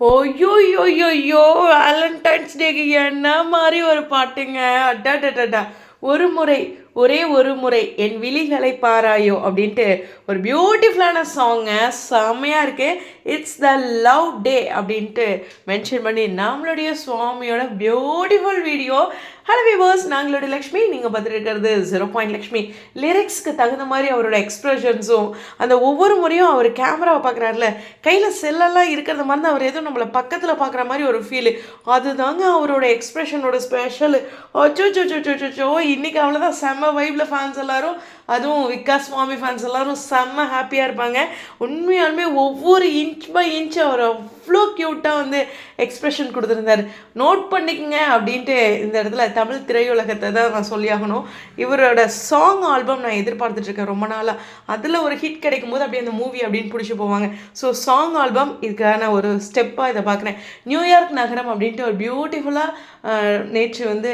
ஓய்யோயோயோயோ Valentine's டேக்கு என்ன மாதிரி ஒரு பாட்டுங்க? அடாடடா ஒரு முறை ஒரே ஒரு முறை என் விழிகளை பாராயோ அப்படின்ட்டு ஒரு பியூட்டிஃபுல்லான சாங்கு செம்மையாக இருக்கு. இட்ஸ் த லவ் டே அப்படின்ட்டு மென்ஷன் பண்ணி நம்மளுடைய சுவாமியோட பியூட்டிஃபுல் வீடியோ ஹலோ விவர்ஸ் நாங்களுடைய லக்ஷ்மி நீங்கள் பார்த்துருக்கிறது இருக்கிறது ஜீரோ பாயிண்ட் லக்ஷ்மி. லிரிக்ஸ்க்கு தகுந்த மாதிரி அவரோட எக்ஸ்ப்ரெஷன்ஸும் அந்த ஒவ்வொரு முறையும் அவர் கேமராவை பார்க்குறாருல கையில் செல்லெல்லாம் இருக்கிறது மாதிரி தான் அவர் ஏதோ நம்மளை பக்கத்தில் பார்க்குற மாதிரி ஒரு ஃபீலு அதுதாங்க அவரோட எக்ஸ்ப்ரெஷனோட ஸ்பெஷல் அச்சோ சோ சோ சோ சோ இன்னைக்கு அவ்வளோதான் செம்ம வைப்பில் ஃபேன்ஸ் எல்லோரும் அதுவும் விகாஸ் சுவாமி ஃபேன்ஸ் எல்லாரும் செம்ம ஹாப்பியாக இருப்பாங்க. உண்மையாலுமே ஒவ்வொரு இன்ச் பை இன்ச் அவர் அவ்வளோ க்யூட்டாக வந்து எக்ஸ்ப்ரெஷன் கொடுத்துருந்தாரு. நோட் பண்ணிக்கங்க அப்படின்ட்டு இந்த இடத்துல தமிழ் திரையுலகத்தை தான் நான் சொல்லியாகணும் இவரோட சாங் ஆல்பம் நான் எதிர்பார்த்துட்ருக்கேன் ரொம்ப நாளாக அதில் ஒரு ஹிட் கிடைக்கும் போது அப்படியே அந்த மூவி அப்படின்னு பிடிச்சி போவாங்க. ஸோ சாங் ஆல்பம் இதுக்கான ஒரு ஸ்டெப்பாக இதை பார்க்குறேன். நியூயார்க் நகரம் அப்படின்ட்டு ஒரு பியூட்டிஃபுல்லாக நேற்று வந்து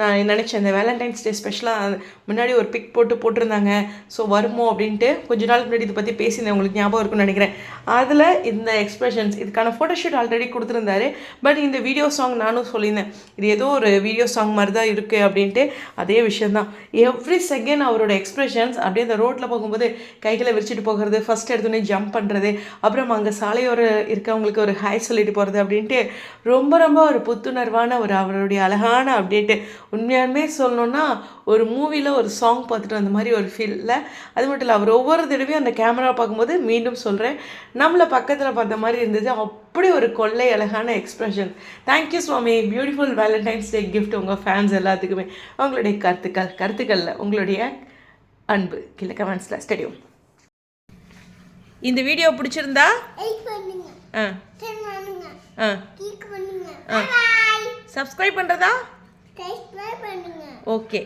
நான் நினச்சேன். இந்த வேலண்டைன்ஸ் டே ஸ்பெஷலாக முன்னாடி ஒரு பிக் போட்டு போட்டிருந்தேன். போட்டிருந்தாங்க ஸோ வருமோ அப்படின்ட்டு கொஞ்ச நாள் முன்னாடி இதை பற்றி பேசியிருந்தேன். உங்களுக்கு ஞாபகம் இருக்கும்னு நினைக்கிறேன். அதில் இந்த எக்ஸ்பிரஷன்ஸ் இதுக்கான ஃபோட்டோஷூட் ஆல்ரெடி கொடுத்துருந்தாரு. பட் இந்த வீடியோ சாங் நானும் சொல்லியிருந்தேன். இது ஏதோ ஒரு வீடியோ சாங் மாதிரி தான் இருக்குது அப்படின்ட்டு. அதே விஷயந்தான் எவ்ரி செகண்ட் அவரோட எக்ஸ்பிரஷன்ஸ் அப்படியே அந்த ரோட்டில் போகும்போது கைகளை விரிச்சிட்டு போகிறது ஃபஸ்ட் எடுத்தோடனே ஜம்ப் பண்ணுறது அப்புறம் அங்கே சாலையோர இருக்கவங்களுக்கு ஒரு ஹாய் சொல்லிட்டு போகிறது அப்படின்ட்டு ரொம்ப ரொம்ப ஒரு புத்துணர்வான ஒரு அவருடைய அழகான அப்டேட்டு உண்மையாலுமே சொல்லணுன்னா ஒரு மூவியில் ஒரு சாங் பார்த்துட்டு அந்த மாதிரி ஒரு ஃபீலில் அது மட்டும் இல்லை அவர் ஒவ்வொரு தடவையும் அந்த கேமரா பார்க்கும்போது மீண்டும் சொல்கிறேன் நம்மளை பக்கத்தில் பார்த்த மாதிரி இருந்தது. அப்படி ஒரு கொள்ளை அழகான expression thank you Swami. Beautiful Valentine's day gift உங்கள் ஃபேன்ஸ் எல்லாத்துக்குமே. உங்களுடைய கருத்துக்கள் கருத்துக்களில் உங்களுடைய அன்பு. கீழே கமெண்ட்ஸில் ஸ்டடியும் இந்த வீடியோ பிடிச்சிருந்தா? ஆ. ஆ. ஆ. சப்ஸ்கிரைப் பண்ணுறதா ஓகே